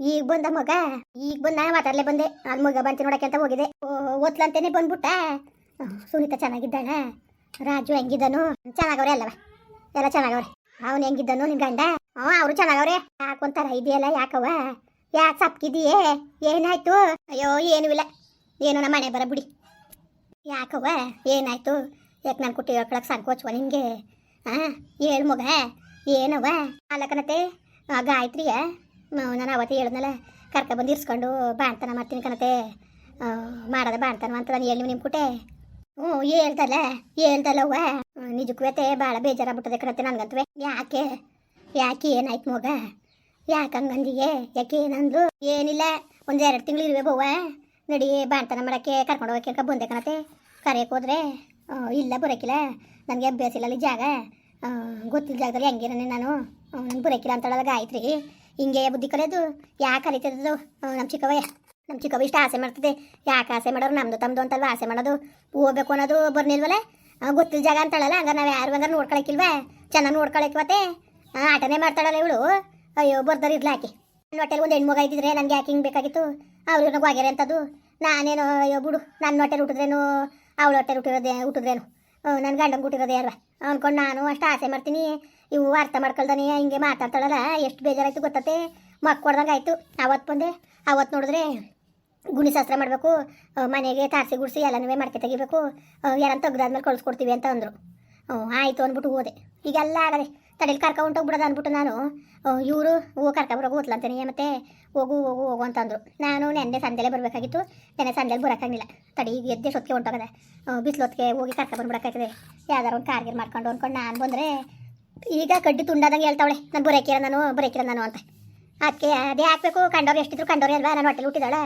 ಈಗ ಬಂದ ಮಗ? ಈಗ ಬಂದ ಮಾತಾಡ್ಲೆ ಬಂದೆ. ಅಲ್ಲಿ ಮಗ ಬಂತಿ ನೋಡಕ್ಕೆ ಅಂತ ಹೋಗಿದೆ. ಓದ್ಲಂತೇನೆ ಬಂದ್ಬಿಟ್ಟ. ಸುನೀತಾ ಚೆನ್ನಾಗಿದ್ದಾಳ. ರಾಜು ಹೆಂಗಿದ್ದನು? ಚೆನ್ನಾಗವ್ರೆ ಅಲ್ಲವ? ಎಲ್ಲ ಚೆನ್ನಾಗವ್ರೆ. ಅವನು ಹೆಂಗಿದ್ದನು ನಿನ್ ಗಂಡ? ಹ್ಞೂ ಅವರು ಚೆನ್ನಾಗವ್ರೆ. ಯಾಕೊಂತಾರ ಇದೆಯಲ್ಲ ಯಾಕವ ಯಾಕೆ ಸಪ್ಕಿದೀಯೇ? ಏನಾಯ್ತು? ಅಯ್ಯೋ, ಏನೂ ಇಲ್ಲ. ಏನು ನಮ್ಮ ಮನೆ ಬರ ಬಿಡಿ. ಯಾಕವ್ವ? ಏನಾಯ್ತು? ಯಾಕೆ ನಾನು ಕುಟ್ಟಿ ಹೇಳ್ಕೊಳಕ್ಕೆ ಸಂಕೋಚವ ನಿನಗೆ? ಹಾಂ ಹೇಳು ಮಗ? ಏನವ್ವ? ಅಲ್ಲಕನತೆ ಗಾಯತ್ರಿಯ? ನಾನು ಅವತ್ತು ಹೇಳಿದ್ನಲ್ಲ, ಕರ್ಕ ಬಂದು ಇರ್ಸ್ಕೊಂಡು ಬಾಣ್ತನ ಮಾಡ್ತೀನಿ ಕಣತೆ. ಮಾಡೋದ ಬಾಣ್ತನ ಅಂತ ನಾನು ಹೇಳಿ ನಿಮ್ಮ ಕುಟೆ. ಹ್ಞೂ, ಹೇಳ್ದಲ್ಲ ಹೇಳ್ದಲ್ಲವ್ವ ನಿಜಕ್ಕೂ ಭಾಳ ಬೇಜಾರಾಗ್ಬಿಟ್ಟದೆ ಕಣತೆ ನನಗಂತವೆ ಯಾಕೆ ಯಾಕೆ ಏನಾಯ್ತು ಮಗ? ಯಾಕೆ ಹಂಗಂದಿಗೆ? ಯಾಕೆ ಏನಂದ್ರು ಏನಿಲ್ಲ, ಒಂದು ಎರಡು ತಿಂಗಳು ಇರುವೆ ಬವ್ವ ನಡಿ ಬಾಣ್ತನ ಮಾಡೋಕ್ಕೆ ಕರ್ಕೊಂಡು ಹೋಗಕ್ಕೆ ಬಂದೆ ಕಣತೆ. ಕರೆಯಕ್ಕೆ ಹೋದ್ರೆ ಇಲ್ಲ ಬರೋಕಿಲ್ಲ, ನನಗೆ ಅಭ್ಯಾಸ ಇಲ್ಲ ಅಲ್ಲಿ ಜಾಗ ಗೊತ್ತಿಲ್ಲ ಜಾಗದಲ್ಲಿ ಹೆಂಗಿರೋನೆ ನಾನು. ನಂಗೆ ಬರೋಕಿಲ್ಲ ಅಂತ ಹೇಳೋದಾಗ ಆಯ್ತು ರೀ ಹಿಂಗೆ ಬುದ್ಧಿ ಕಲಿಯೋದು ಯಾಕೆ ಕಲಿತದ್ದು ನಮ್ಮ ಚಿಕ್ಕವಯ್ಯ ನಮ್ಮ ಚಿಕ್ಕವ ಇಷ್ಟ ಆಸೆ ಮಾಡ್ತದೆ. ಯಾಕೆ ಆಸೆ ಮಾಡೋರು? ನಮ್ಮದು ತಮ್ಮದು ಅಂತಲ್ವ ಆಸೆ ಮಾಡೋದು. ಹೋಗ್ಬೇಕು ಅನ್ನೋದು ಬರ್ನಿಲ್ವಲ್ಲ? ಗೊತ್ತಿಲ್ಲ ಜಾಗ ಅಂತಾಳಲ್ಲ? ಹಂಗ ನಾವು ಯಾರು ಹಂಗಾರೆ ನೋಡ್ಕೊಳಕ್ಕಿಲ್ವಾ? ಚೆನ್ನಾಗಿ ನೋಡ್ಕೊಳಕ್ವತ್ತೆ ಆಟನೇ ಮಾಡ್ತಾಳಲ್ಲ ಇವಳು. ಅಯ್ಯೋ ಬರ್ದಾರ ಇರ್ಲಿ ಹಾಕಿ ನನ್ನ ಹೊಟ್ಟೆಲಿ ಒಂದು ಹೆಣ್ಮಗ ಇದ್ದಿದ್ರೆ ನನಗೆ ಯಾಕೆ ಹಿಂಗೆ ಬೇಕಾಗಿತ್ತು? ಅವ್ರು ಇವ್ರನ್ನ ಆಗ್ಯಾರೆ ಅಂತದ್ದು ನಾನೇನು, ಅಯ್ಯೋ, ಬಿಡು. ನನ್ನ ಹೊಟ್ಟೆಲಿ ಹುಟ್ಟಿದ್ರೇನು? ಅವಳ ಹೊಟ್ಟೆಲಿ ಹುಟ್ಟಿರೋದೇ, ಹುಟ್ಟಿದ್ರೇನು? ನನ್ನ ಗಂಡಂಗೆ ಹುಟ್ಟಿರೋದೇ ಅಲ್ವಾ? ಅನ್ಕೊಂಡು ನಾನು ಅಷ್ಟು ಆಸೆ ಮಾಡ್ತೀನಿ. ಇವು ಅರ್ಥ ಮಾಡ್ಕೊಳ್ದಾನೆ, ಹಿಂಗೆ ಮಾತಾಡ್ತಾಳಲ್ಲ, ಎಷ್ಟು ಬೇಜಾರಾಯ್ತು ಗೊತ್ತತೆ ಮಕ್ ಕೊಡ್ದಂಗೆ ಆಯಿತು. ಅವತ್ತು ಬಂದೆ. ಅವತ್ತು ನೋಡಿದ್ರೆ ಗುಣಿಶಾಸ್ತ್ರ ಮಾಡಬೇಕು ಮನೆಗೆ ತಾರಸಿ ಗುಡಿಸಿ ಎಲ್ಲನೂ ಮಾಡ್ಕೆ ತೆಗಿಬೇಕು ಯಾರನ್ನ ತೆಗ್ದಾದ್ಮೇಲೆ ಕಳಿಸ್ಕೊಡ್ತೀವಿ ಅಂತ ಅಂದರು. ಆಯಿತು ಅಂದ್ಬಿಟ್ಟು ಹೋದೆ. ಈಗೆಲ್ಲ ಆಗದೆ ತಡೆಯಲ್ಲಿ ಕರ್ಕೊಂಡು ಹೋಗ್ಬಿಡೋದು ಅಂದ್ಬಿಟ್ಟು ನಾನು ಇವರು ಹೋಗಿ ಕರ್ಕೊಬರೋಕೆ ಓದ್ಲಂತೀನಿ ಮತ್ತೆ ಹೋಗು ಹೋಗು ಹೋಗು ಅಂತಂದರು ನಾನು ನೆನ್ನೆ ಸಂಜೆಲೆ ಬರಬೇಕಾಗಿತ್ತು. ನೆನ್ನೆ ಸಂಜೆಲಿ ಬರೋಕ್ಕಾಗಿಲ್ಲ ತಡಿ, ಈಗ ಎದ್ದೆ ಸೊತ್ತಿಗೆ ಹೊಂಟೋಗದೆ. ಬಿಸಿಲು ಹೋಗಿ ಕರ್ಕೊಬಂದ್ಬಿಡಕ್ಕಾಗ್ತದೆ ಯಾವ್ದಾರು ಒಂದು ಕಾರ್ಗಿರ್ ಮಾಡ್ಕೊಂಡು ಅಂದ್ಕೊಂಡು ನಾನು ಬಂದರೆ ಈಗ ಕಡ್ಡಿ ತುಂಡಾದಂಗೆ ಹೇಳ್ತಾವಳೆ. ನಾನು ಬರೋಕಿರ ನಾನು ಬರೋಕಿರ ನಾನು ಅಂತ. ಅದಕ್ಕೆ ಅದೇ ಹಾಕ್ಬೇಕು ಕಂಡವ್ರು ಎಷ್ಟಿದ್ರು ಕಂಡವ್ರು ಅಲ್ವಾ? ನಾನು ಹೊಟ್ಟೆಲಿ ಹುಟ್ಟಿದಾಳೆ?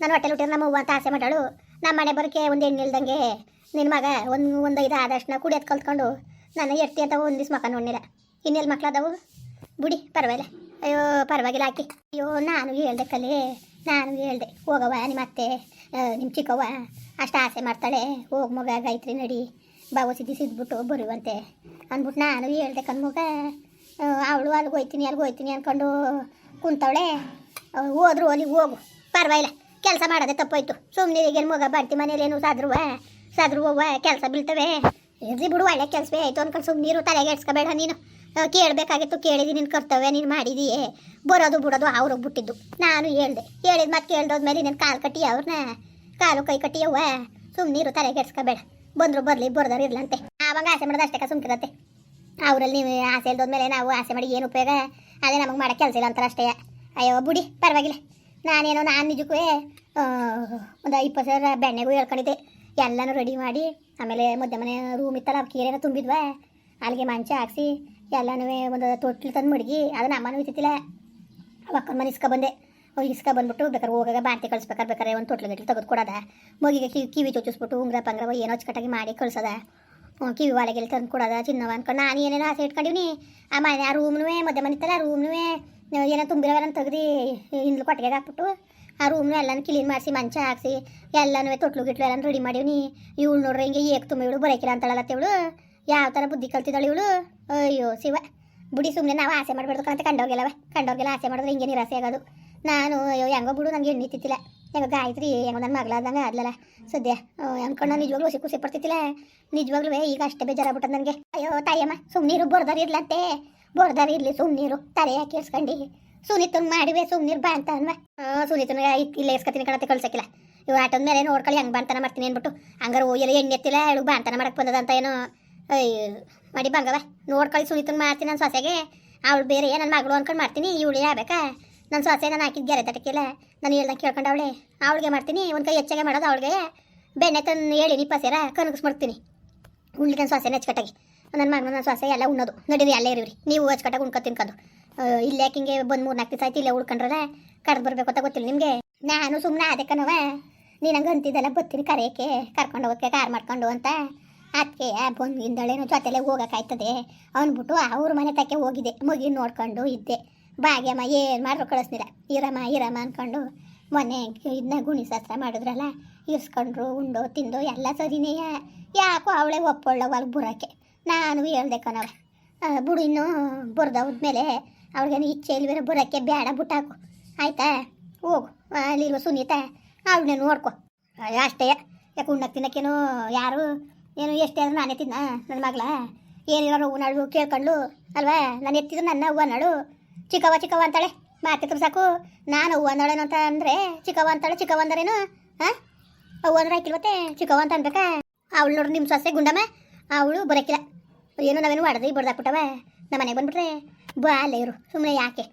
ನಾನು ಹೊಟ್ಟೆಲಿ ಹುಟ್ಟಿದ್ರೆ ನಮ್ಮ ಅವ್ವ ಅಂತ ಆಸೆ ಮಾಡಾಳು. ನಮ್ಮ ಮನೆ ಬರೋಕೆ ಒಂದು ಹೆಣ್ಣು ಇಲ್ದಂಗೆ ನಿನ್ನ ಮಗ ಒಂದು ಒಂದು ಐದು ಆದಷ್ಟು ಕುಡಿಯೋದು ಕಲ್ತ್ಕೊಂಡು ನಾನು ಎಷ್ಟಿ ಅಂತ ಒಂದು ದಿವ್ಸ ಮಕ್ಕ ನೋಡಿಲ್ಲ ಇನ್ನೆಲ್ಲಿ ಮಕ್ಕಳಾದವು ಬುಡಿ, ಪರವಾಗಿಲ್ಲ. ಅಯ್ಯೋ, ಪರವಾಗಿಲ್ಲ ಹಾಕಿ ಅಯ್ಯೋ, ನಾನು ಹೇಳ್ದೆ ಕಲಿ, ನಾನು ಹೇಳ್ದೆ. ಹೋಗವ್ವ ನಿಮ್ಮ ಅತ್ತೆ ನಿಮ್ಮ ಚಿಕ್ಕವ್ವ ಅಷ್ಟು ಆಸೆ ಮಾಡ್ತಾಳೆ. ಹೋಗಿ ಮಗ, ಗಾಯತ್ರಿ ನಡಿ. ಬಾವ ಸಿದ್ದಿ ಸಿದ್ಬಿಟ್ಟು ಬರುವಂತೆ. ಅಂದ್ಬಿಟ್ಟು ನಾನು ಹೇಳ್ದೆ, ಕಣ್ಮಗ ಅವಳು ಅಲ್ಲಿಗೆ ಹೋಯ್ತೀನಿ ಅಲ್ಲಿಗೆ ಹೋಯ್ತೀನಿ ಅಂದ್ಕೊಂಡು ಕುಂತವಳೆ ಹೋದ್ರು ಅಲ್ಲಿಗೆ ಹೋಗು, ಪರವಾಗಿಲ್ಲ, ಕೆಲಸ ಮಾಡೋದೆ ತಪ್ಪೋಯ್ತು. ಸುಮ್ಮನೆ ಈಗ ಮಗ ಬಾಡ್ತಿ ಮನೇಲಿ ಏನು ಸಾದ್ರು ಸಾದ್ರು ಹೋಗುವ, ಕೆಲಸ ಬೀಳ್ತವೆ. ಇರ್ಲಿ ಬಿಡು, ಒಳ್ಳೆ ಕೆಲಸವೇ ಆಯಿತು ಅಂದ್ಕೊಂಡು ಸುಮ್ಮನೆ ನೀರು ತಲೆಗೆ ಎಡ್ಸ್ಕೋಬೇಡ ನೀನು. ಕೇಳಬೇಕಾಗಿತ್ತು, ಕೇಳಿದಿ ನಿನ್ನ ಕರ್ತವ್ಯ, ನೀನು ಮಾಡಿದೀಯೇ. ಬರೋದು ಬಿಡೋದು ಅವ್ರಿಗೆ ಬಿಟ್ಟಿದ್ದು. ನಾನು ಹೇಳ್ದೆ, ಹೇಳಿದ ಮತ್ತೆ ಕೇಳ್ದೋದ್ಮೇಲೆ ನಿನ್ನ ಕಾಲು ಕಟ್ಟಿ ಅವ್ರನ್ನ ಕಾಲು ಕೈ ಕಟ್ಟಿ ಅವ್ವ ಸುಮ್ಮನೆ ನೀರು ತಲೆಗೆ ಎಡ್ಸ್ಕೋಬೇಡ. ಬಂದರು ಬರಲಿ ಬರ್ದಾರು ಇರ್ಲಂತೆ. ಆವಾಗ ಆಸೆ ಮಾಡೋದು ಅಷ್ಟೇ ಸುಮ್ಕಿರತ್ತೆ ಅವರಲ್ಲಿ ನೀವು ಆಸೆ ಇಲ್ದೋದ್ಮೇಲೆ ನಾವು ಆಸೆ ಮಾಡಿ ಏನು ಉಪಯೋಗ? ಅದೇ ನಮಗೆ ಮಾಡೋ ಕೆಲಸ ಇಲ್ಲ ಅಂತಾರೆ ಅಷ್ಟೇ ಅಯ್ಯೋ, ಬುಡಿ, ಪರವಾಗಿಲ್ಲ. ನಾನೇನೋ ನಾನು ನಿಜಕ್ಕೂ ಒಂದು ಇಪ್ಪತ್ತು ಸಾವಿರ ಬೆಣ್ಣೆಗೂ ಹೇಳ್ಕೊಂಡಿದ್ದೆ. ಎಲ್ಲನೂ ರೆಡಿ ಮಾಡಿ, ಆಮೇಲೆ ಮಧ್ಯ ಮನೆ ರೂಮ್ ಇತ್ತಲ್ಲ ಕೀರೆನ ತುಂಬಿದ್ವಾ? ಅಲ್ಲಿಗೆ ಮಂಚ ಹಾಕ್ಸಿ ಎಲ್ಲನೂ ಒಂದು ತೊಟ್ಲು ತಂದು ಮಡಗಿ, ಅದು ಅಮ್ಮನೂ ಇತ್ತಿಲ್ಲ ಅಕ್ಕನ ಮನೆ ಇಸ್ಕೊ ಬಂದೆ. ಇಸ್ಕೊ ಬಂದ್ಬಿಟ್ಟು ಬೇಕಾದ್ರೆ ಹೋಗಾಗ ಬಾಂತಿ ಕಳಿಸ್ಬೇಕಾದ್ರೆ ಬೇಕಾದ್ರೆ ಒಂದು ತೊಟ್ಲು ಗಟ್ಲು ತೆಗೆದು ಕೊಡೋದ. ಮಗಿಗೆ ಕಿವಿ ಚೊಚ್ಚಿಸ್ಬಿಟ್ಟು ಉಂಗ್ರ ಪಂಗ್ರವ ಏನೋ ಅಚ್ಚುಕಟ್ಟಾಗಿ ಮಾಡಿ ಕಳ್ಸೋದ. ಕಿವಿ ಒಳಗೆಲ್ಲ ತಂದು ಕೊಡೋದ ಚಿನ್ನವ ಅನ್ಕೊಂಡು ನಾನು ಏನೇನೋ ಆಸೆ ಇಟ್ಕೊಂಡಿವ್ನಿ ಆ ಮನೆ ಆ ರೂಮ್ನೂ ಮಧ್ಯ ಮನೆ ರೂಮ್ನೂ ಏನೋ ತುಂಬಿರೋವನ್ನ ತೆಗ್ದು ಹಿಂದ್ಲು ಕೊಟ್ಟಿಗೆ ಹಾಕ್ಬಿಟ್ಟು ಆ ರೂಮ್ನ ಎಲ್ಲನೂ ಕ್ಲೀನ್ ಮಾಡಿಸಿ ಮಂಚ ಹಾಕ್ಸಿ ಎಲ್ಲನೂ ತೊಟ್ಲು ಗಿಟ್ಲು ಎಲ್ಲ ರೆಡಿ ಮಾಡಿವ್ನಿ ಇವಳು ನೋಡ್ರಿ ಹಿಂಗೆ ಏಕ್ ತುಂಬ ಇವಳು ಬರೋಕಿಲ್ಲ ಅಂತಳಲ್ಲ ಇವಳು ಯಾವ ಥರ ಬುದ್ಧಿ ಕಲ್ತಿದ್ದಾಳೆ ಇವಳು ಅಯ್ಯೋ ಶಿವ ಬುಡಿ ಸುಮ್ಮನೆ ನಾವು ಆಸೆ ಮಾಡಬಾರ್ದು ಅಂತ ಕಂಡೋಗಿಲ್ಲವ ಕಂಡೋಗಿಲ್ಲ ಆಸೆ ಮಾಡಿದ್ರೆ ಹಿಂಗೆ ನಿರಾಸೆ ಆಗೋದು ನಾನು, ಅಯ್ಯೋ, ಹೆಂಗೋ ಬಿಡು, ನನಗೆ ಹೆಣ್ಣು ತಿತ್ತಿಲ್ಲ ಹೆಂಗೋ ಗಾಯತ್ರಿ, ಹೆಂಗೋ ನನ್ನ ಮಗಳಾದಂಗೆ ಆದ್ಲಲ್ಲ ಸದ್ಯ ಅನ್ಕೊಂಡು ನಿಜವಾಗ್ಲೂ ಖುಷಿ ಖುಷಿ ಪಡ್ತಿತ್ತಿಲ್ಲ. ನಿಜವಾಗ್ಲೂ ಈಗ ಅಷ್ಟೇ ಬೇಜಾರಾಗ್ಬಿಟ್ಟದ ನನಗೆ. ಅಯ್ಯೋ, ತಾಯಮ್ಮ, ಸುಮ್ನೀರು ಬೋರ್ದಾರಿ ಇರ್ಲಂತೆ. ಬೋರ್ದಾರಿ ಇರ್ಲಿ, ಸುಮ್ನೀರು, ತಲೆ ಕೇಳಿಸ್ಕೊಂಡು ಇರ್ಸ್ಕೊಂಡು ಸುನೀತನ್ ಮಾಡಿವೆ, ಸುಮ್ನೀರು ಬಾ ಅಂತ ಅನ್ವ. ಸುನೀತನ ಇಲ್ಲೇ ಇಸ್ಕತೀನಿ ಕಣತೆ ಕಳ್ಸಕ್ಕಿಲ್ಲ. ಇವ್ ಆಟದ ಮೇಲೆ ನೋಡ್ಕೊಳ್ಳಿ ಹಂಗೆ ಬಾಣ್ತನ ಮಾಡ್ತೀನಿ ಅನ್ಬಿಟ್ಟು ಹಂಗಾರೆ ಓಯೆಲ್ಲ ಎಣ್ಣೆ ಎತ್ತಿಲ್ಲ, ಹೇಳು ಬಾಂತನ ಮಾಡಕ್ಕೆ ಬಂದದ ಅಂತ ಏನೋ. ಅಯ್ಯೋ ಮಾಡಿ ಬಂಗವ. ನೋಡ್ಕೊಳ್ಳಿ ಸುನೀತನ್ ಮಾಡ್ತೀನಿ ನನ್ನ ಸೊಸೆಗೆ ಅವಳು ಬೇರೆ ನನ್ನ ಮಗಳು ಅನ್ಕೊಂಡು ಮಾಡ್ತೀನಿ, ಇವಳು ಯಾಬೇಕಾ ನನ್ನ ಸೊಸೆ ನಾನು ಹಾಕಿದ ಗೆರೆ ತಟಕಿಲ್ಲ ನಾನು ಹೇಳ್ದಂಗೆ ಕೇಳ್ಕೊಂಡು ಅವಳೆ ಅವಳಿಗೆ ಮಾಡ್ತೀನಿ, ಒಂದು ಕೈ ಹೆಚ್ಚಾಗೆ ಮಾಡೋದು ಅವಳಿಗೆ. ಬೆಣ್ಣೆ ತಂದು ಹೇಳಿ ನಿಪ್ಪ ಸೇರ ಕನಗಿಸ್ಬಿಡ್ತೀನಿ ಉಳ್ಳಿ ನನ್ನ ಸೊಸೆ ಹಚ್ಕಟ್ಟಾಗಿ ನನ್ನ ಮಗನ ನನ್ನ ಸೊಸೆ ಎಲ್ಲ ಉಣ್ಣೋದು. ನಡೀರಿ, ಅಲ್ಲೇ ಇರಿವ್ರಿ ನೀವು ಹಚ್ಕಟ್ಟಾಗಿ ಉಣ್ಕೊ ತಿನ್ಕೊಂಡು ಇಲ್ಲೇ ಯಾಕಿಂಗೆ ಬಂದು ಮೂರು ನಾಲ್ಕು ದಿವಸ ಆಯ್ತು ಇಲ್ಲೇ ಉಳ್ಕೊಂಡ್ರಲ್ಲ, ಕರೆದು ಬರ್ಬೇಕು ಅಂತ ಗೊತ್ತಿಲ್ಲ ನಿಮಗೆ? ನಾನು ಸುಮ್ಮನೆ ಅದಕ್ಕೆ ಕಣವ ನೀನು ಹಂಗೆ ಅಂತಿದ್ದೆಲ್ಲ ಬರ್ತೀನಿ ಕರೆಯೋಕ್ಕೆ, ಕರ್ಕೊಂಡು ಹೋಗೋಕೆ ಕಾರ್ ಮಾಡ್ಕೊಂಡು ಅಂತ. ಅದಕ್ಕೆ ಬಂದು ಹಿಂದಳೇನೋ ಜೊತೆಲೆ ಹೋಗೋಕ್ಕಾಯ್ತದೆ ಅಂದ್ಬಿಟ್ಟು ಅವ್ರ ಮನೆ ತಕ್ಕೆ ಹೋಗಿದ್ದೆ ಮುಗಿ ನೋಡ್ಕೊಂಡು ಇದ್ದೆ. ಭಾಗ್ಯಮ್ಮ, ಏನು ಮಾಡಿದ್ರು ಕಳಿಸ್ನಿಲ್ಲ. ಇರಮ್ಮ ಇರಮ್ಮ ಅಂದ್ಕೊಂಡು ಮೊನ್ನೆ ಇದನ್ನ ಗುಣಿ ಶಾಸ್ತ್ರ ಮಾಡಿದ್ರಲ್ಲ, ಇರ್ಸ್ಕೊಂಡ್ರು, ಉಂಡು, ತಿಂದು, ಎಲ್ಲ ಸರಿನೇ. ಯಾಕೋ ಅವಳೆ ಒಪ್ಪೊಳ್ಳ ಒಳಗೆ ಬುರೋಕೆ ನಾನು ಹೇಳ್ದೆ ಕಣವ ಬುಡಿನೂ ಬಿಡು ಮೇಲೆ ಬರ್ದವ್ದ್ಮೇಲೆ ಅವ್ಳಿಗೇನು ಇಚ್ಛೆ ಇಲ್ವೇನೋ ಬುರಕ್ಕೆ ಬೇಡ ಬಿಟ್ಟಾಕು ಆಯ್ತಾ? ಹೋಗು. ಅಲ್ಲಿರುವ ಸುನೀತಾ, ಅವಳನ್ನ ನೋಡ್ಕೊ. ಅಷ್ಟೇ. ಯಾಕೆ ಉಣ್ಣಕ್ಕೆ ತಿನ್ನಕ್ಕೇನು ಯಾರು? ಏನು ಎಷ್ಟೇ ಆದರೂ ನಾನೇ ತಿನ್ನ ನನ್ನ ಮಗಳ. ಏನಿರೋ ನಾಳು ಕೇಳ್ಕೊಂಡು ಅಲ್ವಾ? ನಾನು ಎತ್ತಿದ್ರು ನನ್ನ ಅವ್ವ ನಾಳು. ಚಿಕ್ಕವ್ವ ಚಿಕ್ಕವ್ವ ಅಂತಾಳೆ. ಮಾತಿದ್ರು ಸಾಕು ನಾನು ಹೂವು ಅಂದಳೇನು ಅಂತ ಅಂದರೆ, ಚಿಕ್ಕವ್ವ ಅಂತಾಳೆ, ಚಿಕ್ಕವ್ವ ಅಂದರೇನು ಹಾಂ ಹೂವು ಅಂದ್ರೆ ಹಾಕಿಲ್ವತ್ತೆ ಚಿಕ್ಕವ್ವ ಅಂತ ಅನ್ಬೇಕಾ? ಅವಳು ನೋಡ್ರಿ ನಿಮ್ಮ ಸೊಸೆ ಗುಂಡಮ್ಮ. ಅವಳು ಬರೋಕ್ಕಿಲ್ಲ ಏನು ನಾವೇನು ಹೊಡೆದು ಬಡ್ದಾಕ್ಬಿಟ್ಟವ ನಮ್ಮ ಮನೆಗೆ ಬಂದ್ಬಿಟ್ರೆ, ಬಾ ಅಲ್ಲೇ ಇರು. ಸುಮ್ಮನೆ ಯಾಕೆ?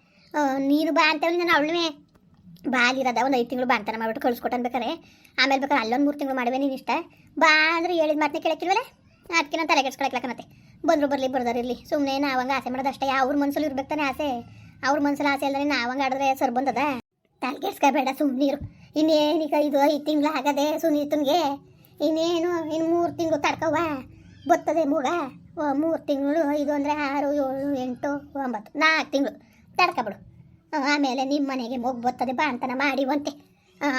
ನೀನು ಬಾ ಅಂತೇಳಿ ನಾನು ಅವಳುವೆ ಬಾ ಅಲ್ಲಿರೋದ. ಒಂದು ಐದು ತಿಂಗಳು ಬಾ ಮಾಡಿಬಿಟ್ಟು ಕಳ್ಸ್ಕೊಟ್ಟು ಅನ್ಬೇಕಾರೆ. ಆಮೇಲೆ ಬೇಕಾದ್ರೆ ಅಲ್ಲೊಂದು ಮೂರು ತಿಂಗಳು ಮಾಡುವೆ ನೀನು ಇಷ್ಟ. ಬಾ ಅಂದ್ರೆ ಹೇಳಿದ ಮಾತನ್ನ ಕೇಳಕ್ಕಿಲ್ವಲ್ಲ? ಅದಕ್ಕೆ ನಾನು ತಲೆ ಕೆಡ್ಸ್ಕೊಳಕ್ಲಕ್ಕನತ್ತೆ ಬಂದರು ಬರಲಿ ಬರ್ದಾರಿರಲಿ ಸುಮ್ಮನೆ ನಾವಂಗ ಆಸೆ ಮಾಡೋದಷ್ಟೇ ಅವ್ರ ಮನಸ್ಸಲ್ಲಿ ಇರ್ಬೇಕು ತಾನೆ ಆಸೆ. ಅವ್ರ ಮನ್ಸಲ್ಲಿ ಆಸೆ ಅಲ್ಲ ನಾ ಅವಂಗ ಆಡಿದ್ರೆ ಸರ್ ಬಂದದ? ತಲೆ ಬೇಡ ಸುಮ್ಮನೀರು ಇನ್ನೇನೀಗ ಇದು ಐದು ತಿಂಗಳು ಆಗದೆ ಸುನೀತನ್ಗೆ? ಇನ್ನೇನು ಇನ್ನು ಮೂರು ತಿಂಗಳು ತಡ್ಕವ ಬರ್ತದೆ ಮೂಗ? ಮೂರು ತಿಂಗಳು ಇದು ಅಂದರೆ ಆರು, ಏಳು, ಎಂಟು, ಒಂಬತ್ತು, ನಾಲ್ಕು ತಿಂಗಳು. ತಡ್ಕೊಬಿಡು. ಆಮೇಲೆ ನಿಮ್ಮ ಮನೆಗೆ ಮಗು ಬತ್ತದೆ ಬಾ ಅಂತನ ಮಾಡಿವಂತೆ.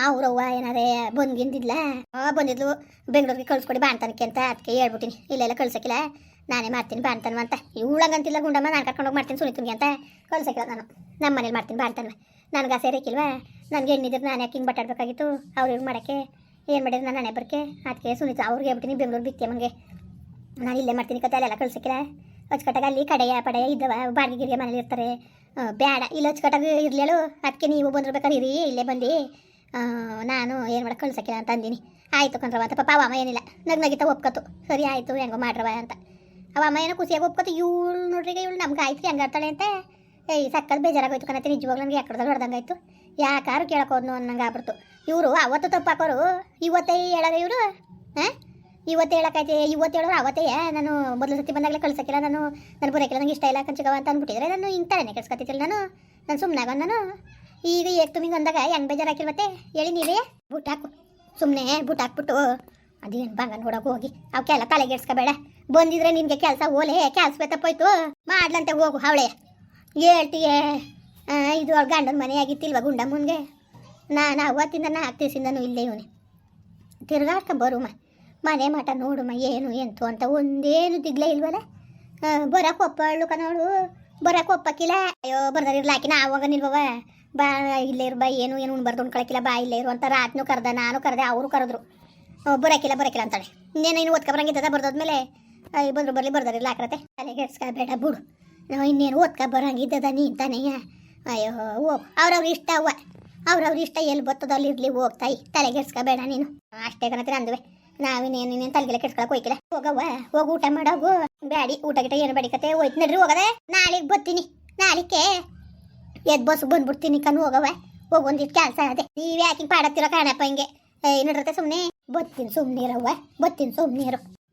ಅವ್ರವ್ವ ಏನಾರೇ ಬಂದ್ಗಿಂದಿಲ್ಲ ಬಂದಿದ್ಲು. ಬೆಂಗಳೂರಿಗೆ ಕಳ್ಸ್ಕೊಡಿ ಬಾ ಅಂತ ಅದಕ್ಕೆ ಹೇಳ್ಬಿಟ್ಟಿನಿ. ಇಲ್ಲೆಲ್ಲ ಕಳ್ಸಕ್ಕಿಲ್ಲ ನಾನೇ ಮಾಡ್ತೀನಿ ಬಾ ಅಂತನ್ವ ಅಂತ ಇವಳಂಗಂತಿಲ್ಲ ಗುಂಡಮ್ಮ, ನಾನು ಕರ್ಕೊಂಡೋಗಿ ಮಾಡ್ತೀನಿ ಸುನಿತನ್ಗೆ ಅಂತ ಕಳ್ಸಕ್ಕಿಲ್ಲ ನಾನು. ನಮ್ಮ ಮನೇಲಿ ಮಾಡ್ತೀನಿ ಬಾ ಅಂತನ್ವ ನನಗೆ ಆಸೆ ಇರಕ್ಕಿಲ್ವಾ ನನಗೆ ಹೆಣ್ಣಿದ್ರೆ ನಾನು ಯಾಕೆ ಹಿಂಗೆ ಬಟ್ಟಾಡ್ಬೇಕಾಗಿತ್ತು ಅವ್ರು ಹಿಂಗೆ ಮಾಡೋಕ್ಕೆ, ಏನು ಮಾಡಿದ್ರು ನಾನು ಹಣೆ ಬರ್ಕೆ? ಅದಕ್ಕೆ ಸುನೀತ ಅವ್ರಿಗೆ ಹೇಳ್ಬಿಟ್ಟಿನಿ ಬೆಂಗಳೂರು ಬಿತ್ತೆ ಮನೆಗೆ ನಾನು ಇಲ್ಲೇ ಮಾಡ್ತೀನಿ ಕತೆ, ಅಲ್ಲೆಲ್ಲ ಕಳ್ಸಕ್ಕಿಲ್ಲ. ಅಚ್ಚುಕಟ್ಟಾಗ ಅಲ್ಲಿ ಕಡೆಯ ಪಡೆಯ ಇದ್ದವ, ಬಾಡಿಗೆ ಗಿರಿಗೆ ಮನೇಲಿ ಇರ್ತಾರೆ. ಬೇಡ ಇಲ್ಲಿ ಅಚ್ಚುಕಟ್ಟಾಗ ಇರಲಿಲ್ಲೋ ಅದಕ್ಕೆ ನೀವು ಬಂದಿರ್ಬೇಕಾದ್ರೆ ಇರಿ, ಇಲ್ಲೇ ಬಂದು. ನಾನು ಏನು ಮಾಡಕ್ಕೆ ಕಳ್ಸಕ್ಕಿಲ್ಲ ಅಂತ ಅಂದಿನಿ. ಆಯಿತು ಕಣ್ರವ ಅಂತ ಪಾಪ ಅವ ಏನಿಲ್ಲ. ನಗ್ ನಗಿತ ಒಪ್ಕತ್ತು ಸರಿ ಆಯಿತು, ಹೆಂಗೋ ಮಾಡ್ರವ ಅಂತ. ಅವ ಅಮ್ಮ ಏನೋ ಖುಷಿಯಾಗಿ ಒಪ್ಕೊತ, ಇವಳು ನೋಡ್ರಿ ಇವಳು ನಮ್ಗೆ ಆಯ್ತು ಹೆಂಗೆ ಆಡ್ತಾಳೆ ಅಂತ. ಏಯ್ ಸಕ್ಕದ ಬೇಜಾರಾಗೋಯ್ತು ಕಣತ್ತೆ, ನಿಜವಾಗ್ಲೂ ನನಗೆ ಯಾಕಡ್ದಲ್ಲಿ ಹೊಡೆದಂಗಾಯ್ತು ಯಾಕಾರು ಕೇಳಕ್ಕೆ ಹೋದ್ನು ಅನ್ನಂಗೆ ಆಗ್ಬಿಡ್ತು. ಇವರು ಅವತ್ತು ತಪ್ಪಾಕೋರು, ಇವತ್ತೇ ಹೇಳಾರ ಇವರು? ಹಾಂ? ಇವತ್ತು ಹೇಳಕ್ಕಾಯ್ತು ಇವತ್ತು ಹೇಳೋರು ಅವತ್ತೇ? ನಾನು ಮೊದಲು ಸತಿ ಬಂದಾಗಲೇ ಕಳ್ಸಕ್ಕಿಲ್ಲ, ನಾನು ನನ್ನ ಬರೋಕ್ಕಿಲ್ಲ ನಂಗೆ ಇಷ್ಟ ಇಲ್ಲ ಕಂಚಿಗವ ಅಂತ ಅಂದ್ಬಿಟ್ಟಿದ್ರೆ ನಾನು ಹಿಂಗೆ ಕೆಡ್ಸ್ಕೊತಿದ್ದಿಲ್ಲ ನಾನು. ನಾನು ಸುಮ್ಮನಾಗ ನಾನು. ಈಗ ಏಕ್ ತುಂಬಿಂಗ್ ಅಂದಾಗ ಹೆಂಗೆ ಬೇಜಾರಾಕಿಲ್ವತ್ತೆ ಹೇಳಿ ನೀವೇ. ಬುಟ್ ಹಾಕು. ಸುಮ್ಮನೆ ಬುಟ್ ಹಾಕ್ಬಿಟ್ಟು, ಅದೇನು ಬಂಗ ನೋಡೋಕೆ ಹೋಗಿ. ಅವಕ್ಕೆಲ್ಲ ತಲೆಗೆಡ್ಸ್ಕೋಬೇಡ ಬಂದಿದ್ರೆ ನಿನಗೆ ಕೆಲಸ ಓಲೆ, ಕೆಲಸ ತಪ್ಪೋಯ್ತು ಮಾಡ್ಲಂತೆ ಹೋಗು ಅವಳೆ. ಹೇಳ್ತೀಯೇ ಇದು ಅವ್ಳ ಗಂಡನ ಮನೆ ಆಗಿತ್ತಿಲ್ವ ಮುಂದೆ ನಾನು ಅವತ್ತಿಂದ ನಾಲ್ಕು ದಿವಸದಿಂದನೂ ಇಲ್ಲೇ ಇವನೇ. ತಿರ್ಗಾಡ್ಕ ಬರುಮ. ಮನೆ ಮಠ ನೋಡುಮ್ಮ ಏನು, ಎಂತು ಅಂತ ಒಂದೇನು ದಿಗ್ಲೇ ಇಲ್ವಲ್ಲ? ಬರಕ್ಕೆ ಒಪ್ಪಳ್ಳು ಕನೋಳು ಬರಕ್ಕೆ ಒಪ್ಪಕ್ಕಿಲ್ಲ. ಅಯ್ಯೋ ಬರ್ದಾರ ನಾ ಅವಾಗ ನಿಲ್ವವ. ಬಾ, ಇಲ್ಲೇ ಇರು, ಬಾ, ಏನು ಏನು ಉಣ್ಬಾರ್ದು ಉಣ್ಕೊಳಕ್ಕಿಲ್ಲ ಬಾ, ಇಲ್ಲೇ ಇರು ಅಂತ ರಾತ್ನೂ ಕರೆದ, ನಾನು ಕರೆದೆ, ಅವರು ಕರೆದ್ರು. ಬರೋಕ್ಕಿಲ್ಲ ಬರಕ್ಕಿಲ್ಲ ಅಂತಾಳೆ. ಇನ್ನೇನು ಇನ್ನು ಓದ್ಕೊಬರಂಗಿದ್ದದ ಬರ್ದಾದ್ಮೇಲೆ? ಬಂದ್ರು ಬರಲಿ, ಬರ್ದಾರ, ಇಲ್ಲ ಹಾಕ್ರತೆ ತಲೆಗೆ ಬೇಡ, ಬಿಡು. ನಾವು ಇನ್ನೇನು ಓದ್ಕ ಬರಂಗಿದ್ದದ ನೀ ತಾನೆಯ ಅಯ್ಯೋ ಹೋಗು ಅವ್ರವ್ರ ಇಷ್ಟ ಅವ್ವ. ಅವ್ರವ್ರ ಇಷ್ಟ ಎಲ್ಲಿ ಬರ್ತದೋ ಅಲ್ಲಿ ಇರ್ಲಿ ಹೋಗ್ತಾಯಿ ತಲೆಗೆಡ್ಸ್ಕೋಬೇಡ ನೀನು. ಅಷ್ಟೇ ಕಣತ್ರ ಅಂದುವೆ ನಾವಿನ್ನೇನು ಇನ್ನೇನು ತಲೆಗೆಲ್ಲ ಕೆಡ್ಸ್ಕೊಳಕ್ ಹೋಯ್ಕಿಲ್ಲ. ಹೋಗವ್ವ, ಹೋಗು, ಊಟ ಮಾಡೋಗು. ಬ್ಯಾಡಿ, ಊಟ ಗಿಟ ಏನು ಬೇಡಿಕತೆ ಹೋಯ್ತು ನಡ್ರಿ, ಹೋಗದೆ. ನಾಳೆಗೆ ಬರ್ತೀನಿ ನಾಳಿಕೆ ಎದ್ ಬಸ್ ಬಂದ್ಬಿಡ್ತೀನಿ ಕನ್ ಹೋಗವ ಹೋಗ ಒಂದಿಟ್ಟು ಕೆಲಸ ಅದೇ. ನೀವ್ ಯಾಕೆ ಪಾಡತ್ತಿರೋ ಕಾಣಪ್ಪ ಹಿಂಗೆ. ಏ ನಡ್ರತೆ ಸುಮ್ಮನೆ ಬತ್ತೀನಿ ಸುಮ್ಮನೆ ಇರವ್ವ ಬತ್ತೀನಿ ಸುಮ್ಮನೆ ಇರು